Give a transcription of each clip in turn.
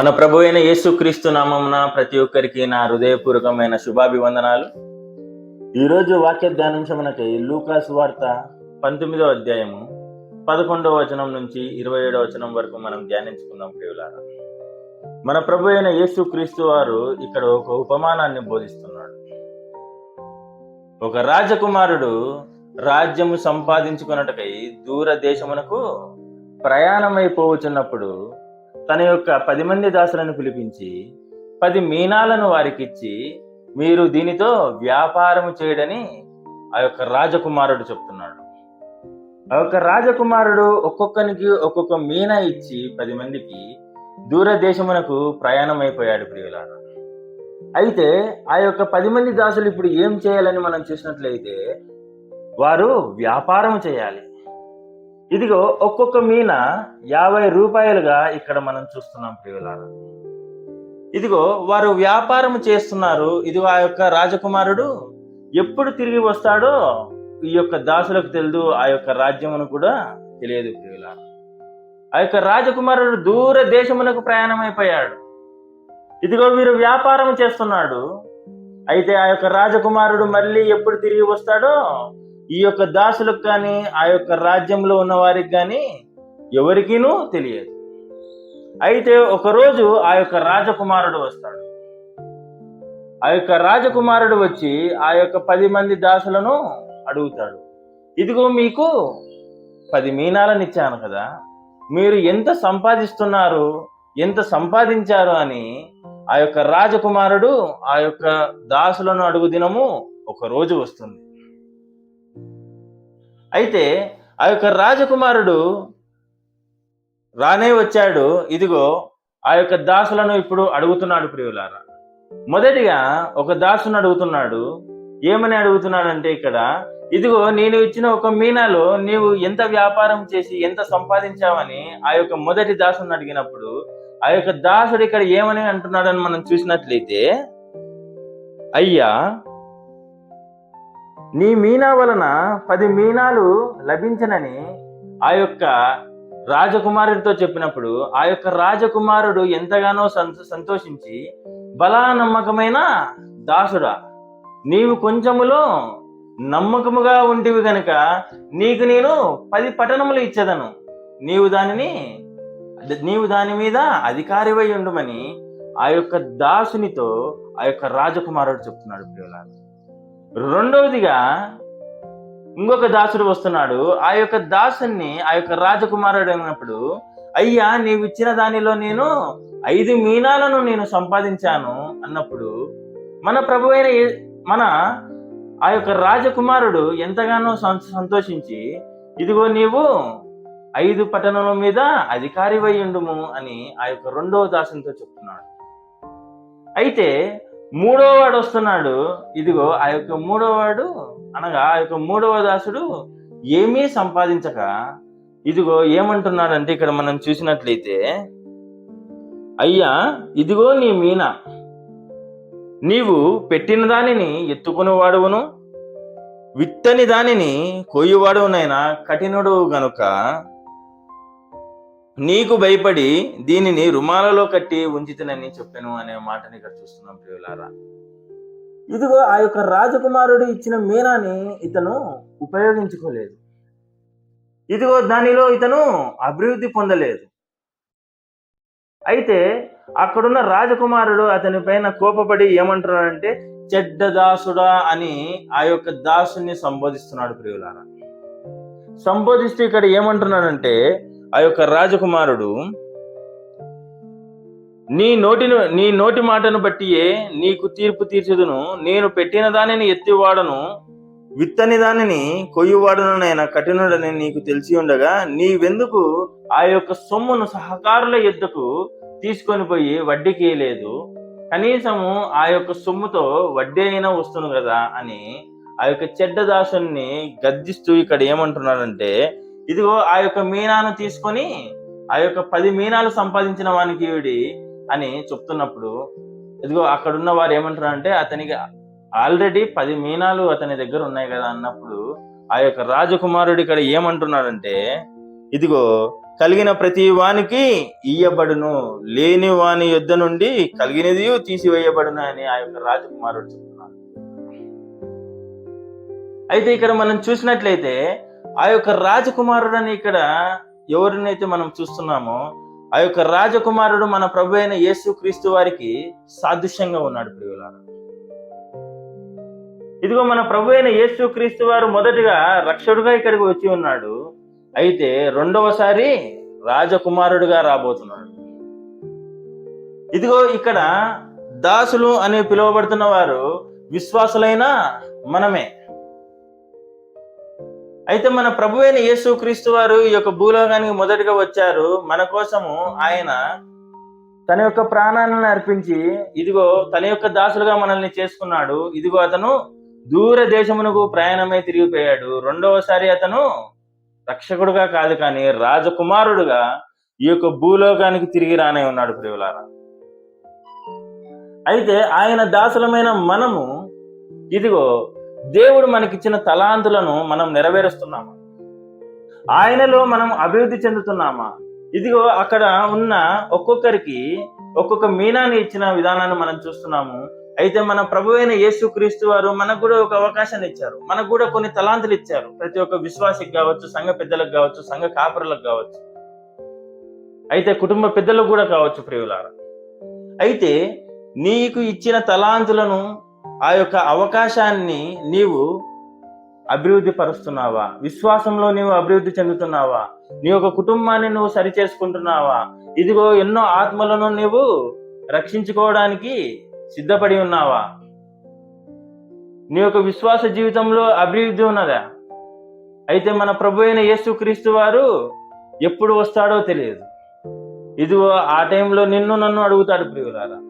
మన ప్రభు అయిన యేసుక్రీస్తు నామమున ప్రతి ఒక్కరికి నా హృదయపూర్వకమైన శుభాభివందనాలు. ఈరోజు వాక్య ధ్యానించమనకై లూకాస్ వార్త పంతొమ్మిదో అధ్యాయము పదకొండవ వచనం నుంచి ఇరవై ఏడవ వచనం వరకు మనం ధ్యానించుకుందాం ప్రియులారా. మన ప్రభు అయిన యేసుక్రీస్తు వారు ఇక్కడ ఒక ఉపమానాన్ని బోధిస్తున్నాడు. ఒక రాజకుమారుడు రాజ్యము సంపాదించుకున్నటకై దూర దేశమునకు ప్రయాణమైపోవచ్చున్నప్పుడు తన యొక్క పది మంది దాసులను పిలిపించి పది మీనాలను వారికిచ్చి మీరు దీనితో వ్యాపారం చేయడని ఆ యొక్క రాజకుమారుడు చెప్తున్నాడు. ఆ యొక్క రాజకుమారుడు ఒక్కొక్కనికి ఒక్కొక్క మీన ఇచ్చి పది మందికి దూరదేశమునకు ప్రయాణం అయిపోయాడు ప్రియులారా. అయితే ఆ యొక్క పది మంది దాసులు ఇప్పుడు ఏం చేయాలని మనం చూసినట్లయితే వారు వ్యాపారం చేయాలి. ఇదిగో ఒక్కొక్క మీన యాభై రూపాయలుగా ఇక్కడ మనం చూస్తున్నాం ప్రియులారా. ఇదిగో వారు వ్యాపారం చేస్తున్నారు. ఇదిగో ఆ యొక్క రాజకుమారుడు ఎప్పుడు తిరిగి వస్తాడో ఈ యొక్క దాసులకు తెలియదు ఆ యొక్క రాజ్యమును కూడా తెలియదు ప్రియులారా. ఆ యొక్క రాజకుమారుడు దూర దేశమునకు ప్రయాణమైపోయాడు. ఇదిగో వీరు వ్యాపారం చేస్తున్నాడు. అయితే ఆ యొక్క రాజకుమారుడు మళ్ళీ ఎప్పుడు తిరిగి వస్తాడో ఈ యొక్క దాసులకు కానీ ఆ యొక్క రాజ్యంలో ఉన్న వారికి కానీ ఎవరికీనూ తెలియదు. అయితే ఒకరోజు ఆ యొక్క రాజకుమారుడు వస్తాడు. ఆ యొక్క రాజకుమారుడు వచ్చి ఆ యొక్క పది మంది దాసులను అడుగుతాడు. ఇదిగో మీకు పది మీనాలను ఇచ్చాను కదా మీరు ఎంత సంపాదిస్తున్నారు ఎంత సంపాదించారు అని ఆ యొక్క రాజకుమారుడు ఆ యొక్క దాసులను అడుగు దినము ఒక రోజు వస్తుంది. అయితే ఆ యొక్క రాజకుమారుడు రానే వచ్చాడు. ఇదిగో ఆ యొక్క దాసులను ఇప్పుడు అడుగుతున్నాడు ప్రియులారా. మొదటిగా ఒక దాసును అడుగుతున్నాడు. ఏమని అడుగుతున్నాడంటే ఇక్కడ ఇదిగో నేను ఇచ్చిన ఒక మీనాలో నీవు ఎంత వ్యాపారం చేసి ఎంత సంపాదించావని ఆ యొక్క మొదటి దాసుని అడిగినప్పుడు ఆ యొక్క దాసుడు ఇక్కడ ఏమని అంటున్నాడని మనం చూసినట్లయితే అయ్యా నీ మీనా వలన పది మీనాలు లభించనని ఆ యొక్క రాజకుమారుడితో చెప్పినప్పుడు ఆ యొక్క రాజకుమారుడు ఎంతగానో సంతోషించి బలా నమ్మకమైన దాసుడా నీవు కొంచెములో నమ్మకముగా ఉంటివి గనుక నీకు నేను పది పట్టణములు ఇచ్చేదను. నీవు దానిని నీవు దాని మీద అధికారివై ఉండుమని ఆ యొక్క దాసునితో ఆ యొక్క రాజకుమారుడు చెప్తున్నాడు ప్రియులారు. రెండవదిగా ఇంకొక దాసుడు వస్తున్నాడు. ఆ యొక్క దాసుని ఆ యొక్క రాజకుమారుడు అన్నప్పుడు అయ్యా నీవు ఇచ్చిన దానిలో నేను ఐదు మీనాలను నేను సంపాదించాను అన్నప్పుడు మన ప్రభు అయిన మన ఆ యొక్క రాజకుమారుడు ఎంతగానో సంతోషించి ఇదిగో నీవు ఐదు పట్టణముల మీద అధికారి ఉండుము అని ఆ యొక్క రెండవ దాసునితో చెప్తున్నాడు. అయితే మూడో వాడు వస్తున్నాడు. ఇదిగో ఆ యొక్క మూడో వాడు అనగా ఆ యొక్క మూడవ దాసుడు ఏమీ సంపాదించక ఇదిగో ఏమంటున్నాడంటే ఇక్కడ మనం చూసినట్లయితే అయ్యా ఇదిగో నీ మీన. నీవు పెట్టిన దానిని ఎత్తుకుని వాడువును విత్తని దానిని కొయ్యువాడునైనా కఠినుడు గనుక నీకు భయపడి దీనిని రుమాలలో కట్టి ఉంచితనని చెప్పాను అనే మాటని ఇక్కడ చూస్తున్నాం ప్రియులారా. ఇదిగో ఆ యొక్క రాజకుమారుడు ఇచ్చిన మీనాని ఇతను ఉపయోగించుకోలేదు. ఇదిగో దానిలో ఇతను అభివృద్ధి పొందలేదు. అయితే అక్కడున్న రాజకుమారుడు అతని పైన కోపపడి ఏమంటున్నాడంటే చెడ్డ దాసుడా అని ఆ యొక్క దాసుని సంబోధిస్తున్నాడు ప్రియులారా. సంబోధిస్తూ ఇక్కడ ఏమంటున్నాడంటే ఆ యొక్క రాజకుమారుడు నీ నోటిని నీ నోటి మాటను బట్టియే నీకు తీర్పు తీర్చుదును. నేను పెట్టిన దానిని ఎత్తివాడను విత్తని దానిని కొయ్యువాడను నేను కఠినుడని నీకు తెలిసి ఉండగా నీవెందుకు ఆ యొక్క సొమ్మును సహకారుల ఎద్దుకు తీసుకొని పోయి వడ్డీకి లేదు కనీసము ఆ యొక్క సొమ్ముతో వడ్డీ అయినా వస్తును కదా అని ఆ యొక్క చెడ్డ దాసుని గద్దిస్తూ ఇక్కడ ఏమంటున్నాడంటే ఇదిగో ఆ యొక్క మీనాను తీసుకొని ఆ యొక్క పది మీనాలు సంపాదించిన వానికి ఈవిడి అని చెప్తున్నప్పుడు ఇదిగో అక్కడున్న వారు ఏమంటారు అంటే అతనికి ఆల్రెడీ పది మీనాలు అతని దగ్గర ఉన్నాయి కదా అన్నప్పుడు ఆ యొక్క రాజకుమారుడు ఇక్కడ ఏమంటున్నాడంటే ఇదిగో కలిగిన ప్రతి వానికి ఇయ్యబడును లేని వాని యుద్ధ నుండి కలిగినది తీసివేయబడును అని ఆ యొక్క రాజకుమారుడు చెప్తున్నాడు. అయితే ఇక్కడ మనం చూసినట్లయితే ఆ యొక్క రాజకుమారుడు అని ఇక్కడ ఎవరినైతే మనం చూస్తున్నామో ఆ యొక్క రాజకుమారుడు మన ప్రభు అయిన యేసు క్రీస్తు వారికి సాదృశ్యంగా ఉన్నాడు ప్రియులారా. ఇదిగో మన ప్రభు అయిన యేసు క్రీస్తు వారు మొదటిగా రక్షకుడుగా ఇక్కడికి వచ్చి ఉన్నాడు. అయితే రెండవసారి రాజకుమారుడుగా రాబోతున్నాడు. ఇదిగో ఇక్కడ దాసులు అని పిలువబడుతున్న వారు విశ్వాసులైన మనమే. అయితే మన ప్రభు అయిన యేసు క్రీస్తు వారు ఈ యొక్క భూలోకానికి మొదటిగా వచ్చారు. మన కోసము ఆయన తన యొక్క ప్రాణాలను అర్పించి ఇదిగో తన యొక్క దాసులుగా మనల్ని చేసుకున్నాడు. ఇదిగో అతను దూర దేశమునకు ప్రయాణమై తిరిగిపోయాడు. రెండవసారి అతను రక్షకుడుగా కాదు కానీ రాజకుమారుడుగా ఈ యొక్క భూలోకానికి తిరిగి రానే ఉన్నాడు ప్రియులారా. అయితే ఆయన దాసులమైన మనము ఇదిగో దేవుడు మనకిచ్చిన తలాంతులను మనం నెరవేరుస్తున్నామా? ఆయనలో మనం అభివృద్ధి చెందుతున్నామా? ఇదిగో అక్కడ ఉన్న ఒక్కొక్కరికి ఒక్కొక్క మీనాన్ని ఇచ్చిన విధానాన్ని మనం చూస్తున్నాము. అయితే మన ప్రభు అయిన యేసు క్రీస్తు వారు మనకు కూడా ఒక అవకాశాన్ని ఇచ్చారు. మనకు కూడా కొన్ని తలాంతులు ఇచ్చారు. ప్రతి ఒక్క విశ్వాసికి కావచ్చు సంఘ పెద్దలకు కావచ్చు సంఘ కాపురులకు కావచ్చు. అయితే కుటుంబ పెద్దలకు కూడా కావచ్చు ప్రియులారా. అయితే నీకు ఇచ్చిన తలాంతులను ఆ యొక్క అవకాశాన్ని నీవు అభివృద్ధి పరుస్తున్నావా? విశ్వాసంలో నీవు అభివృద్ధి చెందుతున్నావా? నీ యొక్క కుటుంబాన్ని నువ్వు సరి చేసుకుంటున్నావా ఇదిగో ఎన్నో ఆత్మలను నీవు రక్షించుకోవడానికి సిద్ధపడి ఉన్నావా? నీ యొక్క విశ్వాస జీవితంలో అభివృద్ధి ఉన్నదా? అయితే మన ప్రభు అయిన యేసుక్రీస్తు వారు ఎప్పుడు వస్తాడో తెలియదు. ఇదిగో ఆ టైంలో నిన్ను నన్ను అడుగుతాడు ప్రియులారా.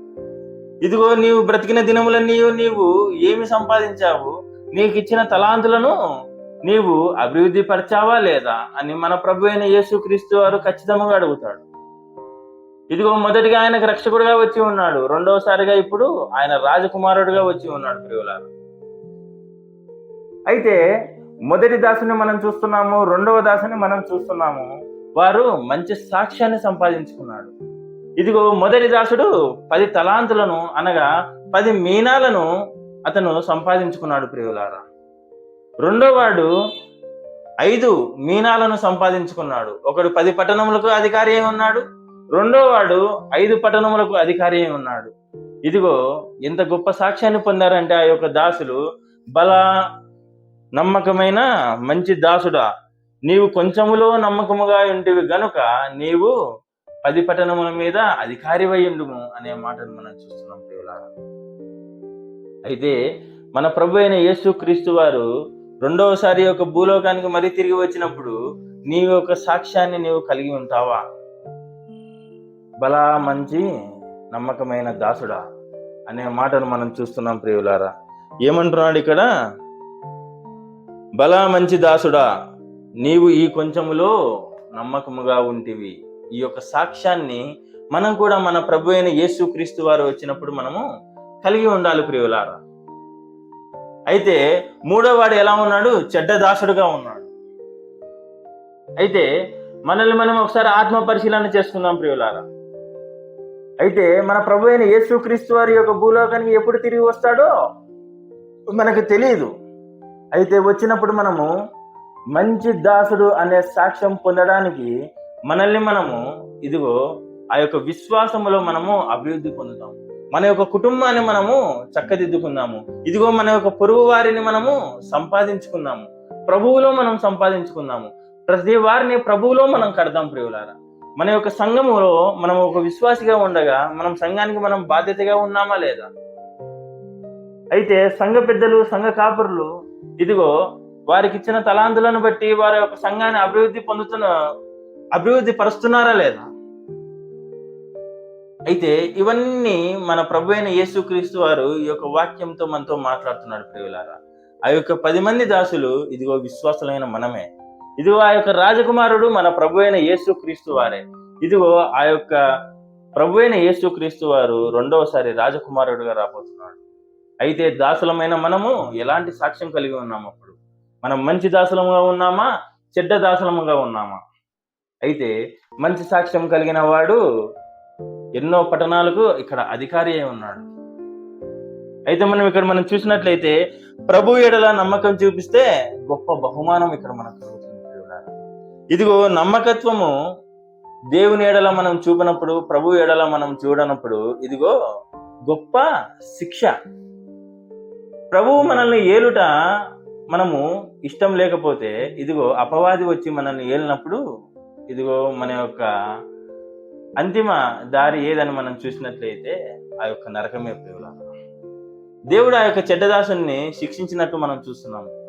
ఇదిగో నీవు బ్రతికిన దినములన్నీ నీవు ఏమి సంపాదించావు? నీకు ఇచ్చిన తలాంతులను నీవు అభివృద్ధి పరిచావా లేదా అని మన ప్రభు అయిన యేసుక్రీస్తు వారు ఖచ్చితంగా అడుగుతాడు. ఇదిగో మొదటిగా ఆయనకు రక్షకుడుగా వచ్చి ఉన్నాడు. రెండవసారిగా ఇప్పుడు ఆయన రాజకుమారుడుగా వచ్చి ఉన్నాడు ప్రియులారు. అయితే మొదటి దాసుని మనం చూస్తున్నాము రెండవ దాసుని మనం చూస్తున్నాము. వారు మంచి సాక్ష్యాన్ని సంపాదించుకున్నాడు. ఇదిగో మొదటి దాసుడు పది తలాంతులను అనగా పది మీనాలను అతను సంపాదించుకున్నాడు ప్రియులారా. రెండోవాడు ఐదు మీనాలను సంపాదించుకున్నాడు. ఒకడు పది పట్టణములకు అధికారి అయి ఉన్నాడు. రెండోవాడు ఐదు పట్టణములకు అధికారి అయి ఉన్నాడు. ఇదిగో ఎంత గొప్ప సాక్ష్యాన్ని పొందారంటే ఆ యొక్క దాసులు బల నమ్మకమైన మంచి దాసుడా. నీవు కొంచెములో నమ్మకముగా ఉంటివి గనుక నీవు పది పట్టణముల మీద అధికారి ఉండుము అనే మాటను మనం చూస్తున్నాం ప్రియులారా. అయితే మన ప్రభు అయిన యేసు క్రీస్తు వారు రెండవసారి యొక్క భూలోకానికి మరీ తిరిగి వచ్చినప్పుడు నీ యొక్క సాక్ష్యాన్ని నీవు కలిగి ఉంటావా? బలా మంచి నమ్మకమైన దాసుడా అనే మాటను మనం చూస్తున్నాం ప్రియులారా. ఏమంటున్నాడు ఇక్కడ? బలా మంచి దాసుడా నీవు ఈ కొంచెములో నమ్మకముగా ఉంటివి. ఈ యొక్క సాక్ష్యాన్ని మనం కూడా మన ప్రభు అయిన యేసు క్రీస్తు వారు వచ్చినప్పుడు మనము కలిగి ఉండాలి ప్రియులారా. అయితే మూడోవాడు ఎలా ఉన్నాడు? చెడ్డ దాసుడుగా ఉన్నాడు. అయితే మనల్ని మనం ఒకసారి ఆత్మ పరిశీలన చేసుకుందాం ప్రియులారా. అయితే మన ప్రభు అయిన యేసు క్రీస్తు వారి యొక్క భూలోకానికి ఎప్పుడు తిరిగి వస్తాడో మనకు తెలియదు అయితే వచ్చినప్పుడు మనము మంచి దాసుడు అనే సాక్ష్యం పొందడానికి మనల్ని మనము ఇదిగో ఆ యొక్క విశ్వాసములో మనము అభివృద్ధి పొందుతాం మన యొక్క కుటుంబాన్ని మనము చక్కదిద్దుకుందాము. ఇదిగో మన యొక్క పొరుగు వారిని మనము సంపాదించుకుందాము. ప్రభువులో మనం సంపాదించుకుందాము. ప్రతి వారిని ప్రభువులో మనం కడదాం ప్రియులారా. మన యొక్క సంఘములో మనం ఒక విశ్వాసిగా ఉండగా మనం సంఘానికి మనం బాధ్యతగా ఉన్నామా లేదా? అయితే సంఘ పెద్దలు సంఘ కాపురులు ఇదిగో వారికి ఇచ్చిన తలాంతులను బట్టి వారి యొక్క సంఘాన్ని అభివృద్ధి పొందుతున్న అభివృద్ధి పరుస్తున్నారా లేదా? అయితే ఇవన్నీ మన ప్రభు అయిన యేసుక్రీస్తు వారు ఈ యొక్క వాక్యంతో మనతో మాట్లాడుతున్నాడు ప్రియులారా. ఆ యొక్క పది మంది దాసులు ఇదిగో విశ్వాసులైన మనమే. ఇదిగో ఆ యొక్క రాజకుమారుడు మన ప్రభు అయిన యేసుక్రీస్తు వారే. ఇదిగో ఆ యొక్క ప్రభు అయిన యేసుక్రీస్తు వారు రెండవసారి రాజకుమారుడుగా రాబోతున్నాడు. అయితే దాసులమైన మనము ఎలాంటి సాక్ష్యం కలిగి ఉన్నాము అప్పుడు? మనం మంచి దాసులముగా ఉన్నామా? చెడ్డ దాసులముగా ఉన్నామా? అయితే మంచి సాక్ష్యం కలిగిన వాడు ఎన్నో పట్టణాలకు ఇక్కడ అధికారి అయి ఉన్నాడు. అయితే మనం ఇక్కడ మనం చూసినట్లయితే ప్రభు ఎడల నమ్మకం చూపిస్తే గొప్ప బహుమానం ఇక్కడ మనకు ఇదిగో నమ్మకత్వము దేవుని ఎడల మనం చూపినప్పుడు ప్రభు ఎడల మనం చూడనప్పుడు ఇదిగో గొప్ప శిక్ష. ప్రభువు మనల్ని ఏలుట మనము ఇష్టం లేకపోతే ఇదిగో అపవాది వచ్చి మనల్ని ఏలినప్పుడు ఇదిగో మన యొక్క అంతిమ దారి ఏదని మనం చూసినట్లయితే ఆ యొక్క నరకమే ప్రియుల దేవుడు ఆ యొక్క చెడ్డదాసుని శిక్షించినట్టు మనం చూస్తున్నాము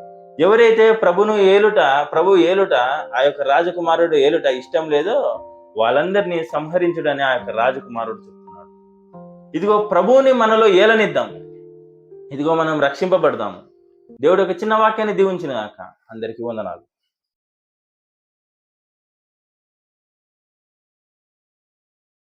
ఎవరైతే ప్రభును ఏలుట ప్రభు ఏలుట ఆ యొక్క రాజకుమారుడు ఏలుట ఇష్టం లేదో వాళ్ళందరినీ సంహరించుడని ఆ యొక్క రాజకుమారుడు చెప్తున్నాడు. ఇదిగో ప్రభువుని మనలో ఏలనిద్దాం. ఇదిగో మనం రక్షింపబడదాము దేవుడు ఒక చిన్న వాక్యాన్ని దీవించిన గాక అందరికీ వందనాలు.